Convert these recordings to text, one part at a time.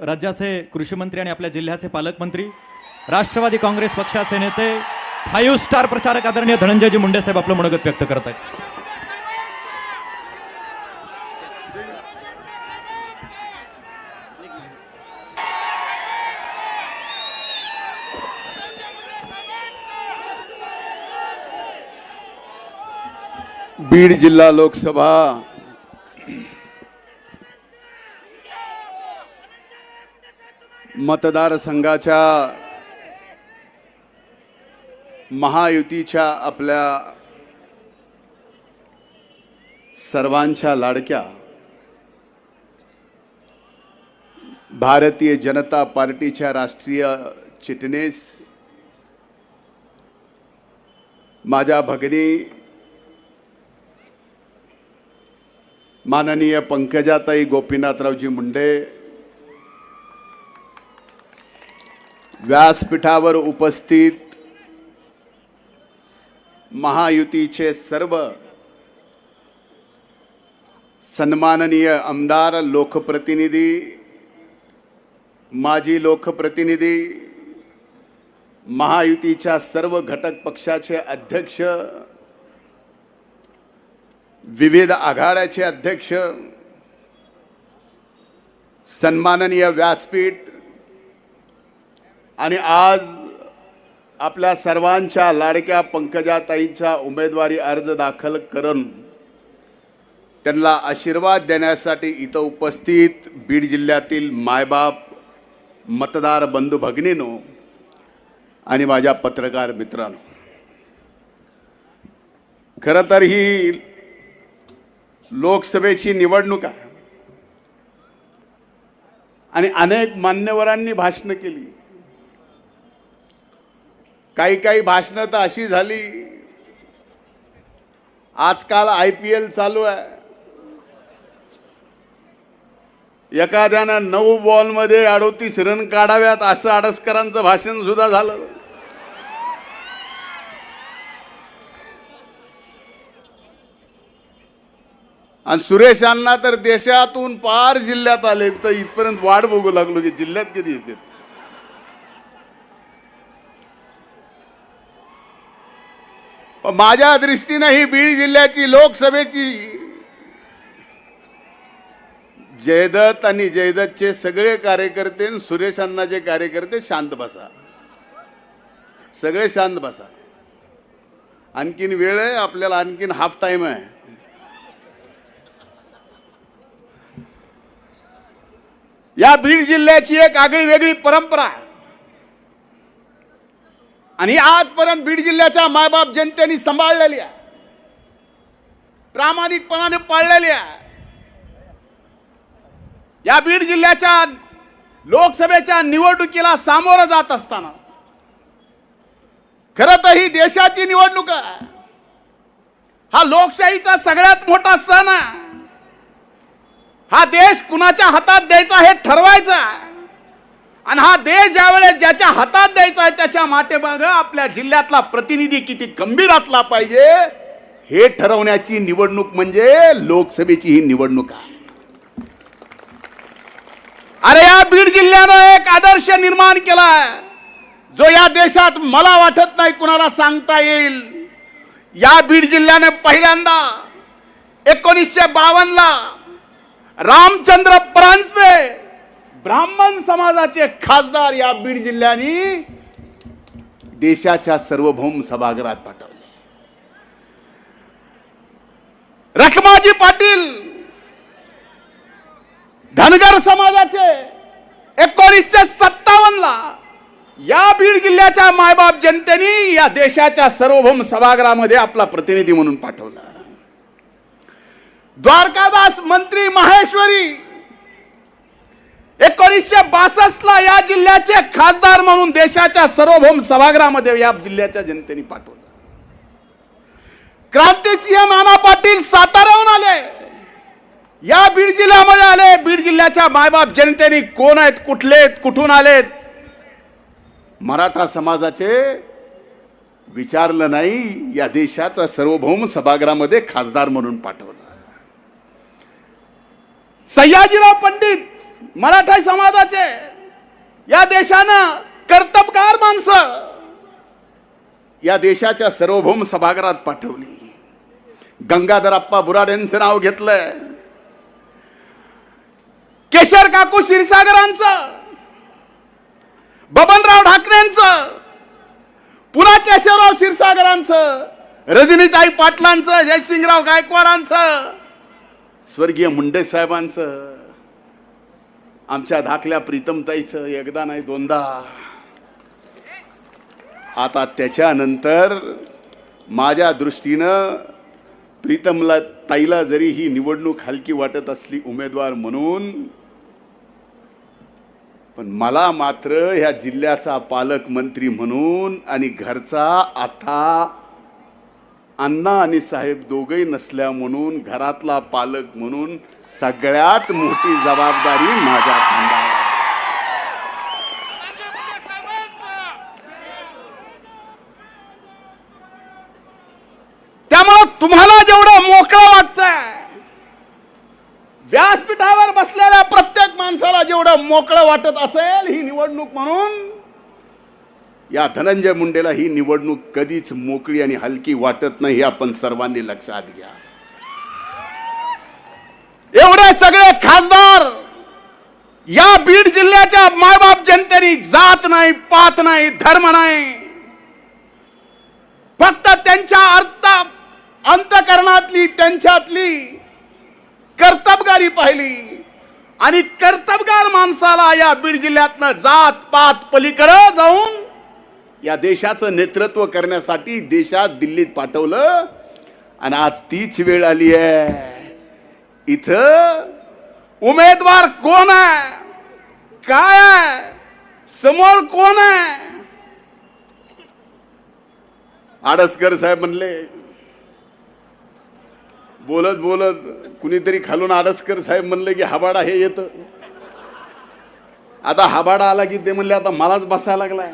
राज्याचे कृषीमंत्री आणि आपल्या जिल्ह्याचे पालकमंत्री राष्ट्रवादी काँग्रेस पक्षाचे नेते फाईव्ह स्टार प्रचारक आदरणीय धनंजयजी मुंडे साहेब आपलं मनोगत व्यक्त करत आहेत. बीड जिल्हा लोकसभा मतदारसंघाच्या महायुतीच्या आपल्या सर्वांच्या लाडक्या भारतीय जनता पार्टीच्या राष्ट्रीय चिटणीस माझ्या भगिनी माननीय पंकजाताई गोपीनाथरावजी मुंडे व्यासपीठावर उपस्थित महायुतीचे सर्व सन्माननीय आमदार लोकप्रतिनिधी माजी लोकप्रतिनिधी महायुतीच्या सर्व घटक पक्षाचे अध्यक्ष विविध आघाड्याचे अध्यक्ष सन्माननीय व्यासपीठ आणि आज आपल्या सर्वांच्या लाडक्या पंकजाताईंचा उमेदवारी अर्ज दाखल करून त्यांना आशीर्वाद देण्यासाठी इथं उपस्थित बीड जिल्ह्यातील मायबाप मतदार बंधू भगिनीनो आणि माझ्या पत्रकार मित्रांनो. खरं तर ही लोकसभेची निवडणूक आहे. आणि अनेक मान्यवरांनी भाषणं केली. काही काही भाषणं तर अशी झाली. आजकाल आय पी एल चालू आहे. एखाद्यानं नऊ बॉलमध्ये अडोतीस रन काढाव्यात असं आडसकरांचं भाषण सुद्धा झालं. आणि सुरेशांना तर देशातून पार जिल्ह्यात आले. तर इथपर्यंत वाट बघू लागलो की जिल्ह्यात कधी येते माझ्या दृष्टीनं ही बीड जिल्ह्याची लोकसभेची जयदत्त आणि जयदत्तचे सगळे कार्यकर्ते आणि सुरेश अण्णाचे कार्यकर्ते शांत बसा. सगळे शांत बसा. आणखीन वेळ आहे आपल्याला आणखीन हाफ टाइम आहे. या बीड जिल्ह्याची एक आगळी वेगळी परंपरा आहे. आणि आजपर्यंत बीड जिल्ह्याच्या मायबाप जनतेने सांभाळलेली आहे. प्रामाणिकपणाने पाळलेली आहे. या बीड जिल्ह्याच्या लोकसभेच्या निवडणुकीला सामोरं जात असताना खरं तर ही देशाची निवडणूक आहे. हा लोकशाहीचा सगळ्यात मोठा सण आहे. हा देश कुणाच्या हातात द्यायचा हे ठरवायचा आणि हा देश ज्यावेळेस ज्याच्या हातात द्यायचा आहे त्याच्या माटेमाग आपल्या जिल्ह्यातला प्रतिनिधी किती गंभीर असला पाहिजे हे ठरवण्याची निवडणूक म्हणजे लोकसभेची ही निवडणूक आहे. अरे या बीड जिल्ह्यानं एक आदर्श निर्माण केलाय जो या देशात मला वाटत नाही कुणाला सांगता येईल. या बीड जिल्ह्याने पहिल्यांदा एकोणीसशे बावन्नला रामचंद्र परांजपे ब्राह्मण समाजाचे खासदार या बीड जिल्ह्याने देशाच्या सार्वभौम सभागृहात पाठवले. रखमाजी पाटील धनगर समाजाचे एकोणीसशे सत्तावन्न ला या बीड जिल्ह्याच्या मायबाप जनतेने या देशाच्या सार्वभौम सभागृहामध्ये आपला प्रतिनिधी म्हणून पाठवला. द्वारकादास मंत्री माहेश्वरी एकोणीसशे बासष्ट ला या जिल्ह्याचे खासदार म्हणून देशाच्या सार्वभौम सभागृहामध्ये या जिल्ह्याच्या जनतेने पाठवलं. क्रांतिसिंह नाना पाटील साताऱ्याहून आले. या बीड जिल्ह्यामध्ये आले. बीड जिल्ह्याच्या मायबाप जनतेने कोण आहेत कुठले आहेत कुठून आलेत? मराठा समाजाचे विचारलं नाही या देशाचा सार्वभौम सभागृहामध्ये खासदार म्हणून पाठवलं. सयाजीराव पंडित मराठा समाजाचे या देशानं कर्तबगार माणसं या देशाच्या सार्वभौम सभागृहात पाठवली. गंगाधर अप्पा बुराडेंचं नाव घेतलंय. केशर काकू क्षीरसागरांचं बबनराव ठाकरेंचं पुन्हा केशवराव क्षीरसागरांचं रजनीताई पाटलांचं जयसिंगराव गायकवाडांचं स्वर्गीय मुंडे साहेबांचं आमच्या धाकल्या प्रीतमताईचं एकदा नाही दोनदा. आता त्याच्यानंतर माझ्या दृष्टीनं प्रीतमला ताईला जरी ही निवडणूक हलकी वाटत असली उमेदवार म्हणून पण मला मात्र ह्या जिल्ह्याचा पालकमंत्री म्हणून आणि घरचा आता अण्णा आणि साहेब दोघही नसल्या म्हणून घरातला पालक म्हणून सगळ्यात मोठी जबाबदारी माझ्या त्यामुळे त्यामुळं तुम्हाला जेवढं मोकळा वाटतंय व्यासपीठावर बसलेल्या प्रत्येक माणसाला जेवढं मोकळं वाटत असेल ही निवडणूक म्हणून या धनंजय मुंडेला ही निवडणूक कधीच मोकळी आणि हलकी वाटत नाही हे आपण सर्वांनी लक्षात घ्या. एवढे सगळे खासदार या बीड जिल्ह्याच्या मायबाप जनतेने जात नाही पात नाही धर्म नाही. फक्त त्यांच्या अर्थ अंतकरणातली त्यांच्यातली कर्तबगारी पाहिली. आणि कर्तबगार माणसाला या बीड जिल्ह्यातनं जात पात पलीकडं जाऊन या देशाचं नेतृत्व करण्यासाठी देशात दिल्लीत पाठवलं. आणि आज तीच वेळ आली आहे. इथं उमेदवार कोण आहे? काय आहे? समोर कोण आहे? आडसकर साहेब म्हणले बोलत बोलत कुणीतरी खालून आडसकर साहेब म्हणले की हाबाडा हे येतं. आता हाबाडा आला की ते म्हणले आता मलाच बसायला लागलाय.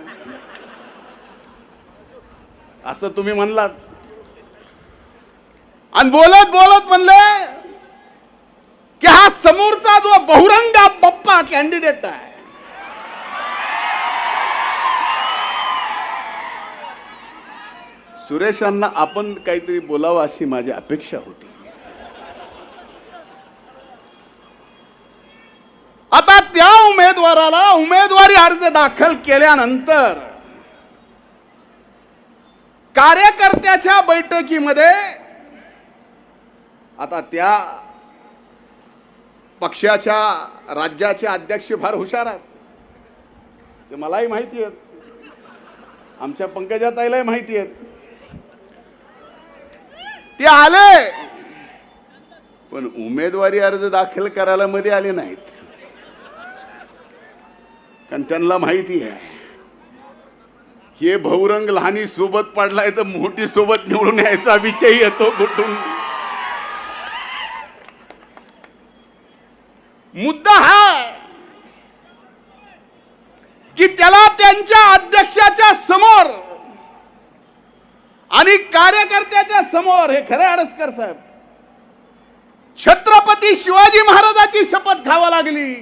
असं तुम्ही म्हणलात. आणि बोलत बोलत म्हणले की हा समोरचा जो बहुरंगा पप्पा कॅन्डिडेट आहे सुरेशांना आपण काहीतरी बोलावं अशी माझी अपेक्षा होती. आता त्या उमेदवाराला उमेदवारी अर्ज दाखल केल्यानंतर कार्यकर्त्याच्या बैठकीमध्ये आता त्या पक्षाच्या राज्याचे अध्यक्ष फार हुशार आहेत. ते मलाही माहिती आहेत. आमच्या पंकजाताईलाही माहिती आहेत. ते आले. पण उमेदवारी अर्ज दाखल करायला मध्ये आले नाहीत. कारण त्यांना माहिती आहे. हे भौरंग लहानी सोबत पडलाय तर मोठी सोबत निवडून यायचा विषय येतो कुठून? मुद्दा हा कि की त्याला त्यांच्या अध्यक्षाच्या समोर आणि कार्यकर्त्याच्या समोर हे खरे अडसकर साहेब छत्रपती शिवाजी महाराजाची शपथ खावा लागली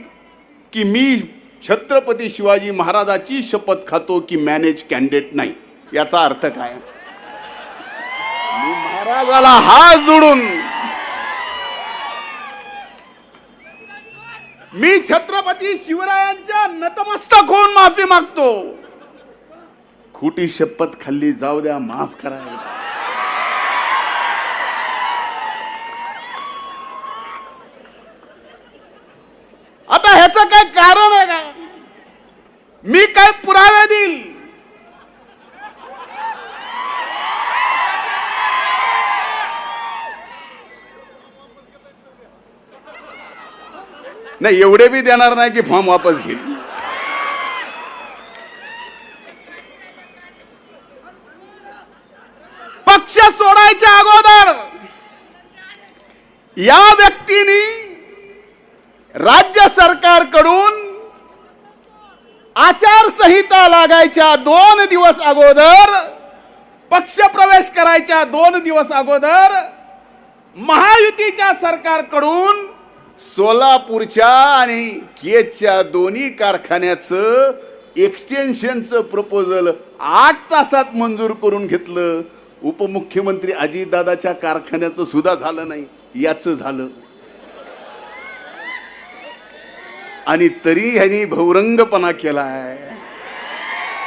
की मी छत्रपती शिवाजी महाराजाची शपथ खातो की मॅनेज कॅन्डिडेट नाही? याचा अर्थ काय? महाराजाला हात जोडून मी छत्रपती शिवरायांच्या नतमस्तक होऊन माफी मागतो. खोटी शपथ खाल्ली जाऊ द्या माफ करा आता ह्याचं काय कारण आहे का मी काय पुरावे देईल नाही एवढे बी देणार नाही की फॉर्म वापस घेईल. पक्ष सोडायच्या अगोदर या व्यक्तीनी राज्य सरकारकडून आचारसंहिता लागायच्या दोन दिवस अगोदर पक्ष प्रवेश करायच्या दोन दिवस अगोदर महायुतीच्या सरकारकडून सोलापूरच्या आणि केजच्या दोन्ही कारखान्याचं एक्सटेन्शनचं प्रपोजल आठ तासात मंजूर करून घेतलं. उपमुख्यमंत्री अजितदादाच्या कारखान्याचं सुद्धा झालं नाही. याचं झालं. आणि तरी ह्यांनी भौरंगपणा केलाय.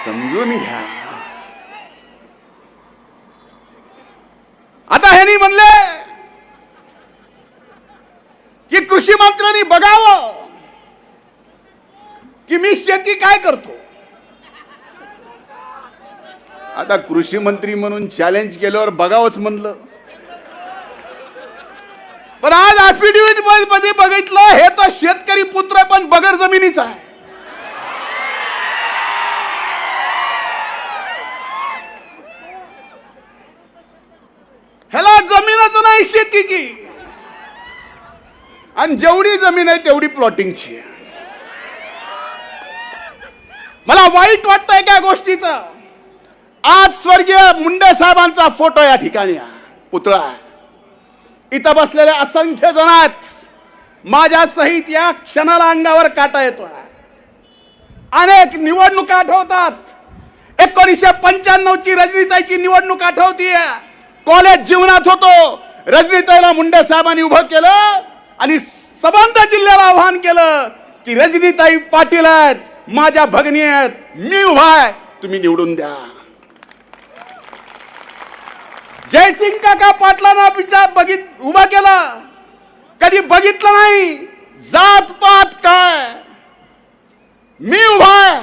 समजून घ्या. आता ह्यांनी म्हणले कृषी मंत्र्यांनी बघावं की मी शेती काय करतो. आता कृषी मंत्री म्हणून चॅलेंज केल्यावर बघावंच म्हणलं. पण आज अफिडेव्हिटमध्ये बघितलं हे तर शेतकरी पुत्र पण बगर जमिनीचा आहे. ह्याला जमीनच नाही शेतीची. आणि जेवढी जमीन आहे तेवढी प्लॉटिंगची आहे. मला वाईट वाटतंय त्या गोष्टीचं. आज स्वर्गीय मुंडे साहेबांचा फोटो या ठिकाणी पुतळा इथं बसलेले असंख्य जण आहेत. माझ्या सहित या क्षणाला अंगावर काटा येतो अनेक निवडणुका आठवतात. एकोणीसशे पंच्याण्णव ची रजनीताईची निवडणूक आठवतीये. कॉलेज जीवनात होतो. रजनीताईला मुंडे साहेबांनी उभं केलं. आणि सबंध जिल्ह्याला आव्हान केलं की रजनीताई पाटील आहेत माझ्या भगनी आहेत मी उभा आहे तुम्ही निवडून द्या. जयसिंग काका पाटलांना विचार बघित उभा केला. कधी बघितलं नाही जात पात काय? मी उभा आहे.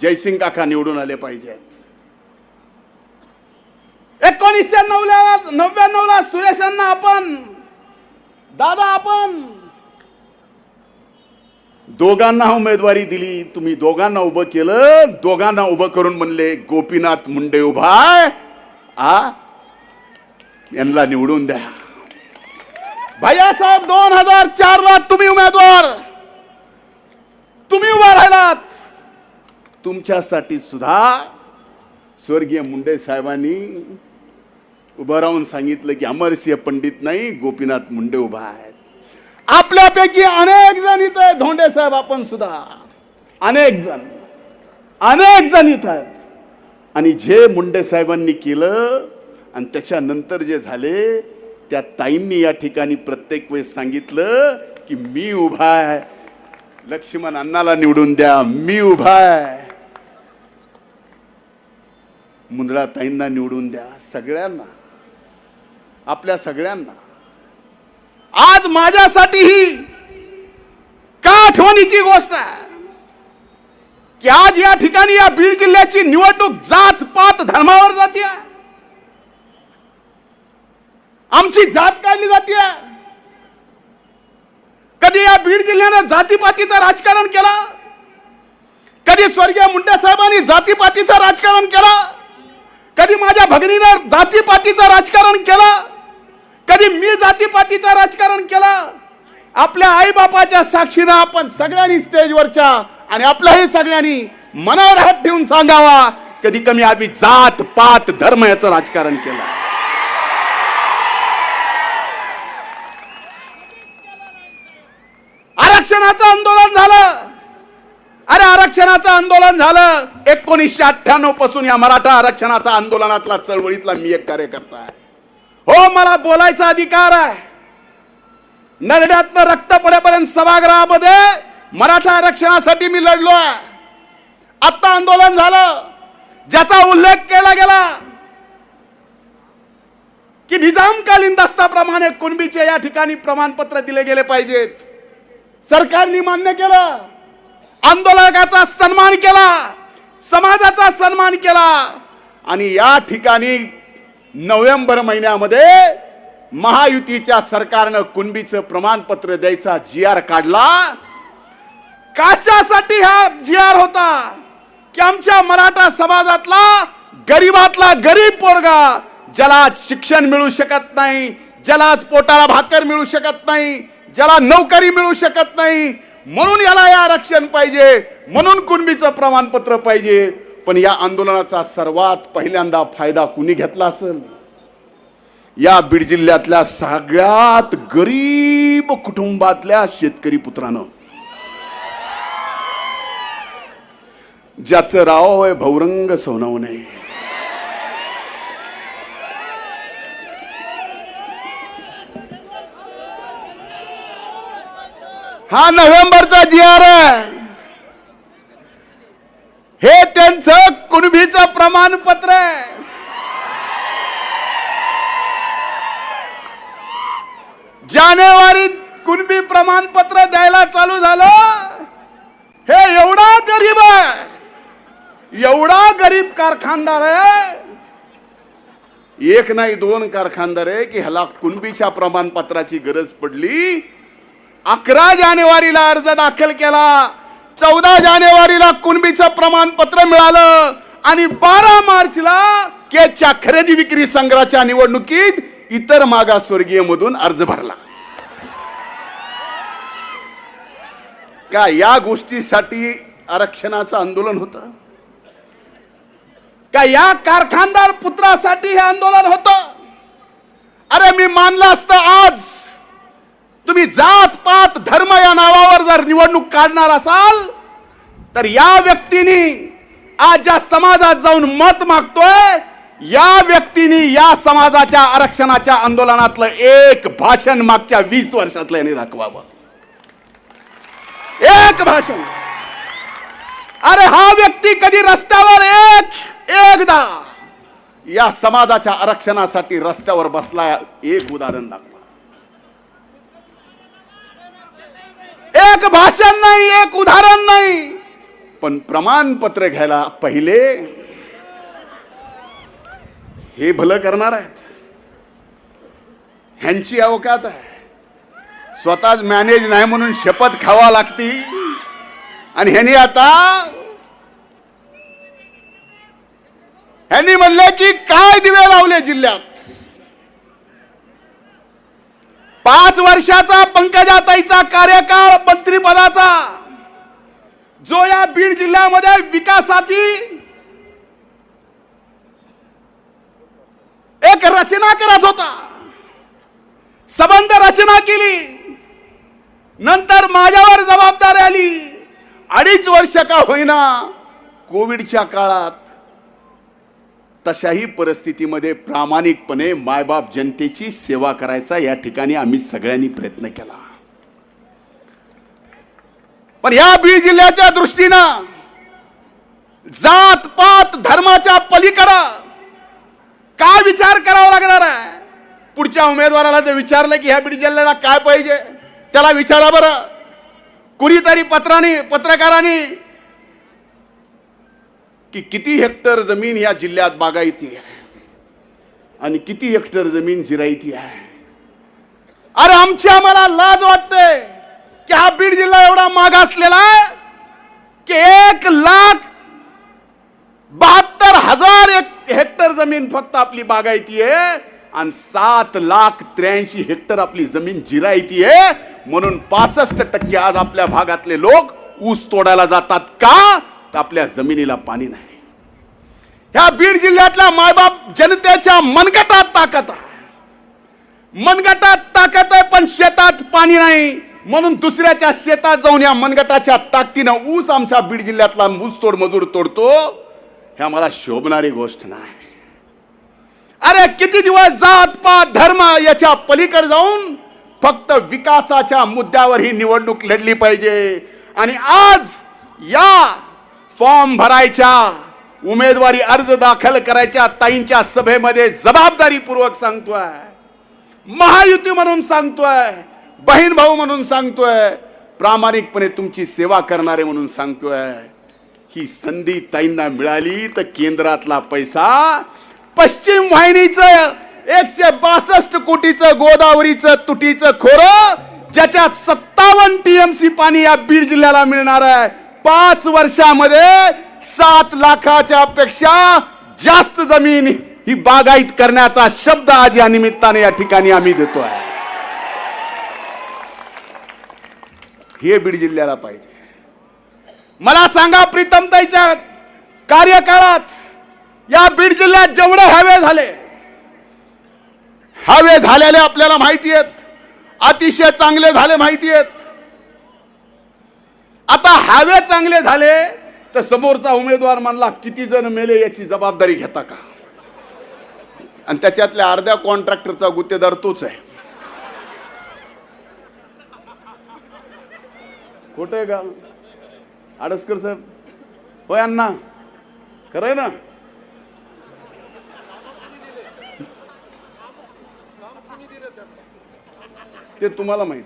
जयसिंग काका निवडून आले पाहिजेत. एकोणीसशे नवल्या नव्याण्णवला सुरेशांना आपण दादा आपण! दोघांना उमेदवारी दिली तुम्ही दोघांना उभं केलं दोघांना उभं करून म्हणले गोपीनाथ मुंडे उभा आ? यांना निवडून द्या. भैयासाहेब दोन हजार चार ला तुम्ही उमेदवार! तुम्ही उभा राहिलात! तुमच्यासाठी सुद्धा स्वर्गीय मुंडे साहेबांनी उभं राहून सांगितलं की अमरसिंह पंडित नाही गोपीनाथ मुंडे उभा आहेत. आपल्यापैकी अनेक जण इथं आहेत धोंडे साहेब आपण सुद्धा. अनेक जण. अनेक जण इथं आहेत. आणि जे मुंडे साहेबांनी केलं आणि त्याच्यानंतर जे झाले त्या ताईंनी या ठिकाणी प्रत्येक वेळेस सांगितलं की मी उभा आहे. लक्ष्मण अण्णाला निवडून द्या मी उभा आहे. मुंदळा ताईंना निवडून द्या सगळ्यांना. आपल्या सगळ्यांना. आज माझ्यासाठी ही का आठवणीची गोष्ट आहे? की आज या ठिकाणी या बीड जिल्ह्याची निवडणूक जात पात धर्मावर जाते आमची जात काढली जाते कधी या बीड जिल्ह्यानं जातीपातीचं राजकारण केलं? कधी स्वर्गीय मुंडे साहेबांनी जातीपातीचं राजकारण केलं? कधी माझ्या भगिनीनं जातीपातीचं राजकारण केलं? कधी मी जातीपातीचं राजकारण केलं? आपल्या आईबापाच्या साक्षीनं आपण सगळ्यांनी स्टेजवरच्या आणि आपल्याही सगळ्यांनी मनावर हात ठेवून सांगावा कधी कमी आम्ही जात पात धर्म याचं राजकारण केलं. आरक्षणाचं आंदोलन झालं. अरे आरक्षणाचं आंदोलन झालं. एकोणीसशे अठ्ठ्याण्णवपासून या मराठा आरक्षणाचा आंदोलनातला चळवळीतला मी एक कार्यकर्ता आहे. हो मला बोलायचा अधिकार आहे. नरड्यातनं रक्त पडेपर्यंत सभागृहामध्ये मराठा आरक्षणासाठी मी लढलो आहे. आत्ता आंदोलन झालं. ज्याचा उल्लेख केला गेला की निजामकालीन दस्ताप्रमाणे कुणबीचे या ठिकाणी प्रमाणपत्र दिले गेले पाहिजेत. सरकारने मान्य केलं. आंदोलकाचा सन्मान केला. समाजाचा सन्मान केला. आणि या ठिकाणी नोव्हेंबर महिन्यामध्ये महायुतीच्या सरकारनं कुणबीचं प्रमाणपत्र द्यायचा जी आर काढला. कशासाठी हा जी आर होता? की आमच्या मराठा समाजातला गरीबातला गरीब पोरगा ज्याला शिक्षण मिळू शकत नाही ज्याला पोटाला भाकर मिळू शकत नाही ज्याला नोकरी मिळू शकत नाही म्हणून याला या आरक्षण पाहिजे म्हणून कुणबीचं प्रमाणपत्र पाहिजे. पण या आंदोलनाचा सर्वात पहिल्यांदा फायदा कुणी घेतला असेल? या बीड जिल्ह्यातल्या सगळ्यात गरीब कुटुंबातल्या शेतकरी पुत्रानं. ज्याचं राव आहे भौरंग सोनवणे. हा नोव्हेंबरचा जी आर आहे. हे त्यांचं कुणबीचं प्रमाणपत्र आहे. जानेवारीत कुणबी प्रमाणपत्र द्यायला चालू झालं. हे एवढा गरीब आहे. एवढा गरीब कारखानदार आहे. एक नाही दोन कारखानदार आहे की ह्याला कुणबीच्या प्रमाणपत्राची गरज पडली. अकरा जानेवारीला अर्ज दाखल केला. चौदा जानेवारीला कुणबीचं प्रमाणपत्र मिळालं आणि बारा मार्चला केच्या खरेदी विक्री संघाच्या निवडणुकीत इतर मागासवर्गीय मधून अर्ज भरला. का या गोष्टीसाठी आरक्षणाचं आंदोलन होत? का या कारखानदार पुत्रासाठी हे आंदोलन होत? अरे मी मानलं असतं आज. तुम्ही जात पात धर्म या नावावर जर निवडणूक काढणार असाल तर या व्यक्तीने आज ज्या समाजात जाऊन मत मागतोय या व्यक्तीने या समाजाच्या आरक्षणाच्या आंदोलनातलं एक भाषण मागच्या वीस वर्षातलं यांनी दाखवावं. एक भाषण. अरे हा व्यक्ती कधी रस्त्यावर एक एकदा या समाजाच्या आरक्षणासाठी रस्त्यावर बसला एक उदाहरण दाखवा एक भाषण नाही एक उदाहरण नाही. पण प्रमाणपत्र घ्यायला पहिले हे भलं करणार आहेत. ह्यांची अवकात आहे. स्वतःच मॅनेज नाही म्हणून शपथ खावा लागती. आणि ह्यांनी आता ह्यांनी म्हणले की काय दिवे लावले जिल्ह्यात? पाच वर्षाचा पंकजाताईचा कार्यकाळ मंत्रिपदाचा जो या बीड जिल्ह्यामध्ये विकासाची एक रचना करत होता. संबंध रचना केली. नंतर माझ्यावर जबाबदारी आली. अडीच वर्ष का होईना कोविडच्या काळात तशाही परिस्थितीमध्ये प्रामाणिकपणे मायबाप जनतेची सेवा करायचा या ठिकाणी आम्ही सगळ्यांनी प्रयत्न केला. पण या बीड जिल्ह्याच्या दृष्टीनं जात पात धर्माच्या पलीकडं काय विचार करावा लागणार आहे? पुढच्या उमेदवाराला जर विचारलं की ह्या बीड जिल्ह्याला काय पाहिजे त्याला विचारा बरं. कुणीतरी पत्राने पत्रकारांनी की किती हेक्टर जमीन या जिल्ह्यात बागायती आहे आणि किती हेक्टर जमीन जिरायती आहे. अरे आमची आम्हाला लाज वाटते. की हा बीड जिल्हा एवढा मागासलेला आहे? की एक लाख बहात्तर हजार एक हेक्टर जमीन फक्त आपली बागायती आहे आणि सात लाख त्र्याऐंशी हेक्टर आपली जमीन जिरायती आहे. म्हणून पासष्ट टक्के आज आपल्या भागातले लोक ऊस तोडायला जातात का? तर आपल्या जमिनीला पाणी नाही. ह्या बीड जिल्ह्यातल्या मायबाप जनतेच्या मनगटात ताकद आहे. मनगटात ताकद आहे पण शेतात पाणी नाही. म्हणून दुसऱ्याच्या शेतात जाऊन या मनगटाच्या ताकदीनं ऊस आमच्या बीड जिल्ह्यातला ऊसतोड मजूर तोडतो हे आम्हाला शोभणारी गोष्ट नाही. अरे किती दिवस जात पात धर्म याच्या पलीकडे जाऊन फक्त विकासाच्या मुद्द्यावर ही निवडणूक लढली पाहिजे. आणि आज या फॉर्म भरायच्या उमेदवारी अर्ज दाखल करायच्या ताईंच्या सभेमध्ये जबाबदारीपूर्वक सांगतोय. महायुती म्हणून सांगतोय. बहीण भाऊ म्हणून सांगतोय प्रामाणिकपणे तुमची सेवा करणारे म्हणून सांगतोय. ही संधी ताईंना मिळाली तर केंद्रातला पैसा पश्चिम वाहिनीचं एकशे बासष्ट कोटीचं गोदावरीचं तुटीचं खोरं ज्याच्यात सत्तावन्न टीएमसी पाणी या बीड जिल्ह्याला मिळणार आहे. पाच वर्षामध्ये सात लाखाच्या पेक्षा जास्त जमीन ही बागायत करण्याचा शब्द आज या निमित्ताने या ठिकाणी आम्ही देतोय. हे बीड जिल्ह्याला पाहिजे. मला सांगा प्रीतमताईच्या कार्यकाळात या बीड जिल्ह्यात जेवढे हवे झाले हवे झालेले आपल्याला माहिती आहेत अतिशय चांगले झाले माहिती आहेत आता हवे चांगले झाले तर समोरचा उमेदवार म्हणला किती जण मेले याची जबाबदारी घेता का? आणि त्याच्यातल्या अर्ध्या कॉन्ट्रॅक्टरचा गुत्तेदार तोच आहे. कुठे आहे का आडसकर साहेब. होय अण्णा. खरं आहे ना? ते तुम्हाला माहीत.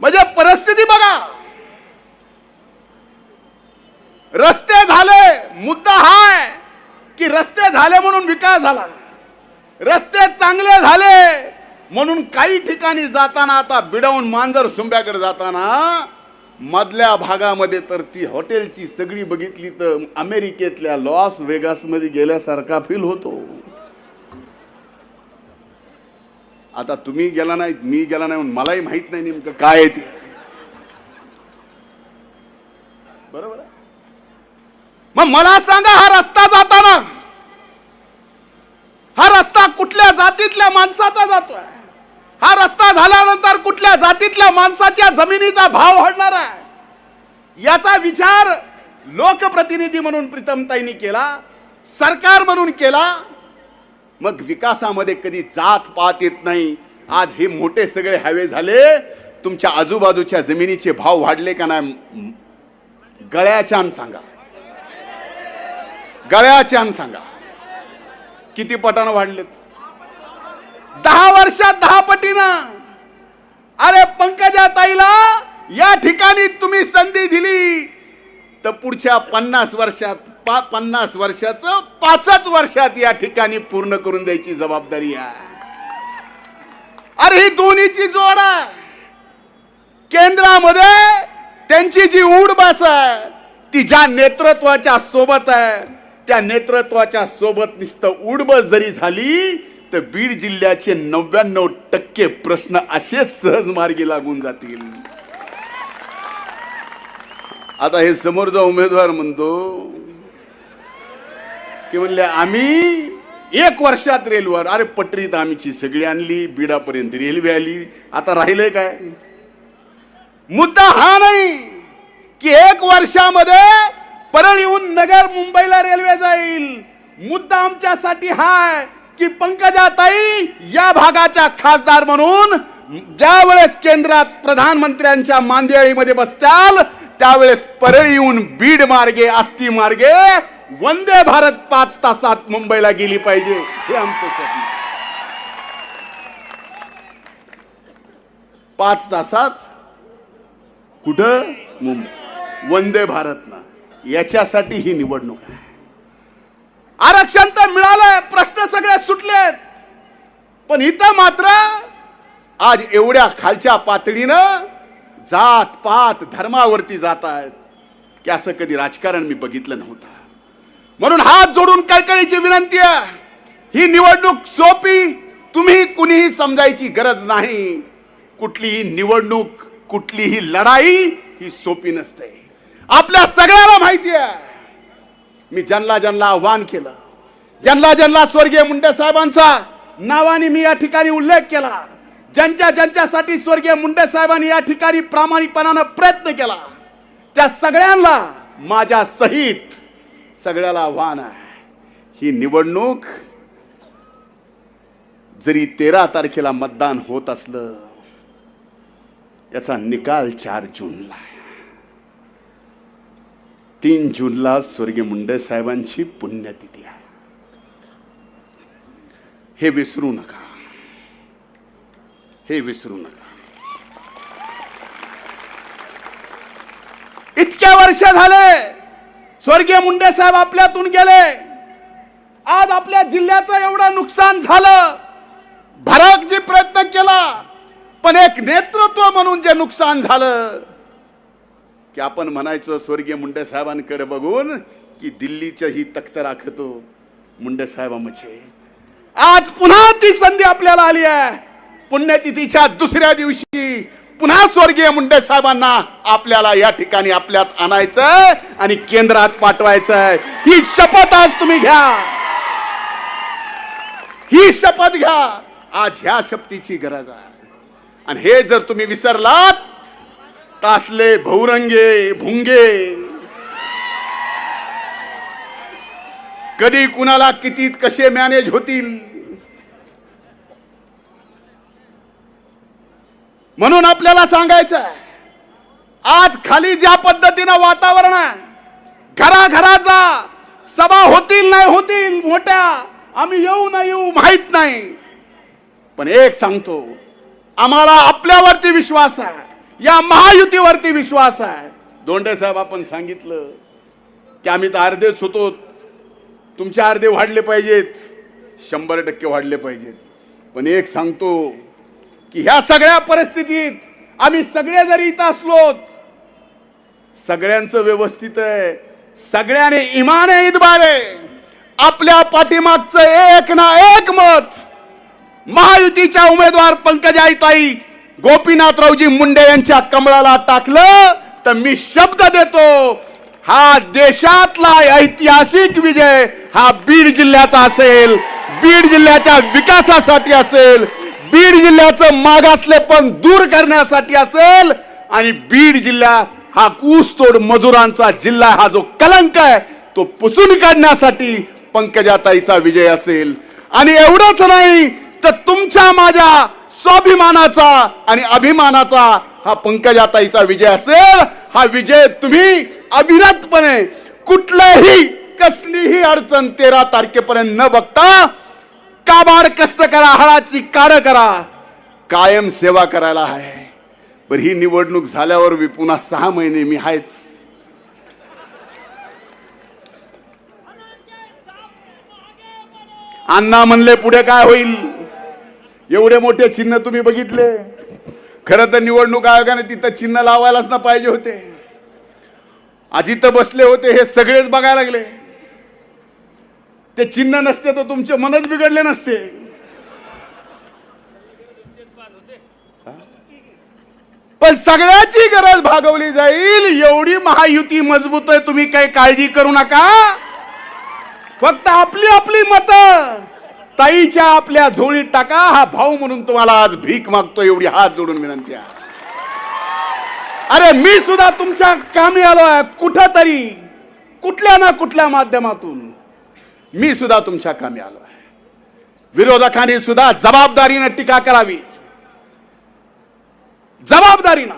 म्हणजे परिस्थिती बघा. रस्ते झाले मुद्दा हाय की रस्ते झाले म्हणून विकास झाला. रस्ते चांगले झाले म्हणून काही ठिकाणी जाताना आता बिडवून मांजर सुंब्याकडे जाताना मधल्या भागामध्ये तर ती हॉटेलची सगळी बघितली तर अमेरिकेतल्या लॉस वेगासमध्ये गेल्यासारखा फील होतो. आता तुम्ही गेला नाही मी गेला नाही म्हणून मलाही माहीत नाही नेमकं काय आहे ते. बरोबर आहे? मग मला सांगा हा रस्ता जाताना हा रस्ता कुठल्या जातीतल्या माणसाचा जातोय? हा रस्ता झाल्यानंतर कुठल्या जातीतल्या माणसाच्या जमिनीचा भाव वाढणार आहे? याचा विचार लोकप्रतिनिधी म्हणून प्रीतमताईंनी केला सरकार म्हणून केला. मग विकासामध्ये कधी जात पात येत नाही. आज हे मोठे सगळे हवे झाले. तुमच्या आजूबाजूच्या जमिनीचे भाव वाढले का नाही? गळ्याच्या सांगा. गळ्याच्या सांगा. किती पटानं वाढलेत? दहा वर्षात दहा पटीनं. अरे पंकजा ताईला या ठिकाणी तुम्ही संधी दिली. तर पुढच्या पन्नास वर्षात पा पन्नास वर्षाचं पाचच वर्षात या ठिकाणी पूर्ण करून द्यायची जबाबदारी आहे. अरे ही दोन्हीची जोड आहे. केंद्रामध्ये त्यांची जी उड बस आहे ती ज्या नेतृत्वाच्या सोबत आहे त्या नेतृत्वाच्या सोबत नुसतं उडबस जरी झाली तर बीड जिल्ह्याचे नव्याण्णव टक्के प्रश्न असेच सहज मार्गी लागून जातील. आता हे समोरचा उमेदवार म्हणतो की म्हणले आम्ही एक वर्षात रेल्वेवर अरे पटरी तर आमची सगळी आणली बीडापर्यंत रेल्वे आली आता राहिलंय काय? मुद्दा हा नाही की एक वर्षामध्ये परळीहून नगर मुंबईला रेल्वे जाईल. मुद्दा आमच्यासाठी हाय की पंकजाताई या भागाच्या खासदार म्हणून ज्यावेळेस केंद्रात प्रधानमंत्र्यांच्या मांदियाळीमध्ये बसत्याल त्यावेळेस परळीहून बीड मार्गे आस्ती मार्गे वंदे भारत पाच तासात मुंबईला गेली पाहिजे हे आमचं स्वप्न पाच तासात कुठं? मुंबई. वंदे भारत ना. याच्यासाठी ही निवडणूक आहे. आरक्षण तर मिळालंय प्रश्न सगळे सुटलेत. पण इथं मात्र आज एवढ्या खालच्या पातळीनं जात पात धर्मावरती जात आहेत की असं कधी राजकारण मी बघितलं नव्हतं. म्हणून हात जोडून कळकळीची विनंती आहे ही निवडणूक सोपी तुम्ही कुणीही समजायची गरज नाही. कुठलीही निवडणूक कुठलीही लढाई ही सोपी नसते. आपल्या सगळ्याला माहिती आहे मी ज्यांना ज्यांना आव्हान केलं ज्यांना ज्यांना स्वर्गीय मुंडे साहेबांचा नावाने मी या ठिकाणी उल्लेख केला ज्यांच्या ज्यांच्यासाठी स्वर्गीय मुंडे साहेबांनी या ठिकाणी प्रामाणिकपणानं प्रयत्न केला त्या सगळ्यांना माझ्या सहित सगळ्याला आव्हान आहे. ही निवडणूक जरी तेरा तारखेला मतदान होत असलं याचा निकाल चार जूनला आहे. तीन जूनला स्वर्गीय मुंडे साहेबांची पुण्यतिथी आहे. हे विसरू नका. हे विसरू नका. इतक्या वर्ष झाले स्वर्गीय मुंडे साहेब आपल्यातून गेले. आज आपल्या जिल्ह्याचं एवढं नुकसान झालं. भरक जी प्रयत्न केला पण एक नेतृत्व म्हणून जे नुकसान झालं की आपण म्हणायचो स्वर्गीय मुंडे साहेबांकडे बघून की दिल्लीच्या ही तख्त राखतो मुंडे साहेबांचे आज पुन्हा ती संधी आपल्याला आली आहे. पुण्यतिथीच्या दुसऱ्या दिवशी पुन्हा स्वर्गीय मुंडे साहेबांना आपल्याला या ठिकाणी आपल्यात आणायचंय आणि केंद्रात पाठवायचंय. ही शपथ आज तुम्ही घ्या. ही शपथ घ्या. आज ह्या शपथीची गरज आहे. आणि हे जर तुम्ही विसरलात तासले भौरंगे भुंगे. कधी कुणाला किती कसे मॅनेज होतील? म्हणून आपल्याला सांगायचं आज खाली ज्या पद्धतीनं वातावरण आहे घराघरात जा सभा होतील नाही होतील मोठ्या आम्ही येऊ ना येऊ माहीत नाही. पण एक सांगतो आम्हाला आपल्यावरती विश्वास आहे. या महायुतीवरती विश्वास आहे. दोंडे साहेब आपण सांगितलं की आम्ही तर अर्धेच होतो. तुमचे अर्धे वाढले पाहिजेत. शंभर टक्के वाढले पाहिजेत. पण एक सांगतो की ह्या सगळ्या परिस्थितीत आम्ही सगळे जरी इथं असलो सगळ्यांचं व्यवस्थित आहे. सगळ्याने इमान आहे इतबारे आपल्या पाठीमागचं एक ना एक मत महायुतीच्या उमेदवार पंकजाईताई गोपीनाथरावजी मुंडे यांच्या कमळाला टाकलं तर मी शब्द देतो हा देशातला ऐतिहासिक विजय हा बीड जिल्ह्याचा असेल बीड जिल्ह्याच्या विकासासाठी असेल बीड जिल्ह्याचं मागासले पण दूर करण्यासाठी असेल आणि बीड जिल्हा हा ऊसतोड मजुरांचा जिल्हा हा जो कलंक आहे तो पुसून काढण्यासाठी पंकजाताईचा विजय असेल. आणि एवढंच नाही तर तुमच्या माझ्या स्वाभिमानाचा आणि अभिमानाचा हा पंकजाताईचा विजय असेल हा विजय तुम्ही अविरतपणे कुठल्याही कसलीही अडचण तेरा तारखेपर्यंत न बघता काबाड कष्ट करा हळाची काड करा कायम सेवा करायला आहे. पण ही निवडणूक झाल्यावर मी पुन्हा सहा महिने मी आहेच. अण्णा म्हणले पुढे काय होईल? एवढे मोठे चिन्ह तुम्ही बघितले. खरं तर निवडणूक आयोगाने तिथं चिन्ह लावायलाच ना पाहिजे होते. अजित बसले होते हे सगळेच बघायला लागले. ते चिन्ह नसते तर तुमचे मनच बिघडले नसते. पण सगळ्याची गरज भागवली जाईल एवढी महायुती मजबूत आहे तुम्ही काही काळजी करू नका. फक्त आपली आपली मत. ताईच्या आपल्या झोळीत टाका हा भाऊ म्हणून तुम्हाला आज भीक मागतो एवढी हात जोडून विनंती आहे. अरे मी सुद्धा तुमच्या कामी आलो आहे कुठं तरी कुठल्या ना कुठल्या माध्यमातून. मी सुद्धा तुमच्या कामी आलो आहे. विरोधकांनी सुद्धा जबाबदारीनं टीका करावी. जबाबदारीनं.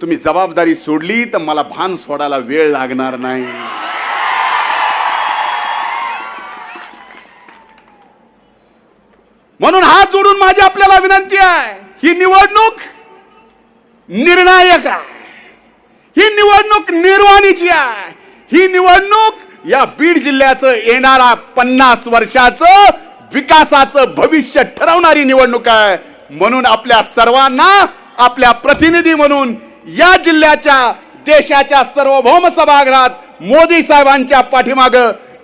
तुम्ही जबाबदारी सोडली तर मला भान सोडायला वेळ लागणार नाही. म्हणून हात जोडून माझी आपल्याला विनंती आहे ही निवडणूक निर्णायक आहे. ही निवडणूक निर्वाणीची आहे. ही निवडणूक या बीड जिल्ह्याचं येणारा पन्नास वर्षाचं विकासाचं भविष्य ठरवणारी निवडणूक आहे. म्हणून आपल्या सर्वांना आपल्या प्रतिनिधी म्हणून या जिल्ह्याच्या देशाच्या सार्वभौम सभागृहात मोदी साहेबांच्या पाठीमाग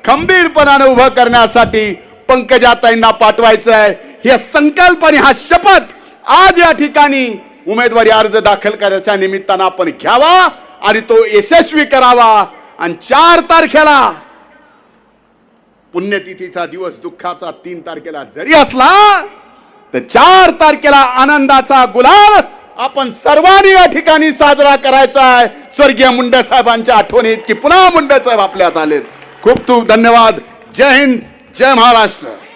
खंबीरपणाने उभं करण्यासाठी पंकजाताईंना पाठवायचं आहे हे संकल्प आणि हा शपथ आज या ठिकाणी उमेदवारी अर्ज दाखल करायच्या निमित्तानं आपण घ्यावा आणि तो यशस्वी करावा. आणि चार तारखेला पुण्यतिथीचा दिवस दुःखाचा तीन तारखेला जरी असला तर चार तारखेला आनंदाचा गुलाल आपण सर्वांनी या ठिकाणी साजरा करायचा आहे. स्वर्गीय मुंडे साहेबांच्या आठवणीत की पुन्हा मुंडे साहेब आपल्यात आलेत. खूप खूप धन्यवाद. जय हिंद. जय महाराष्ट्र.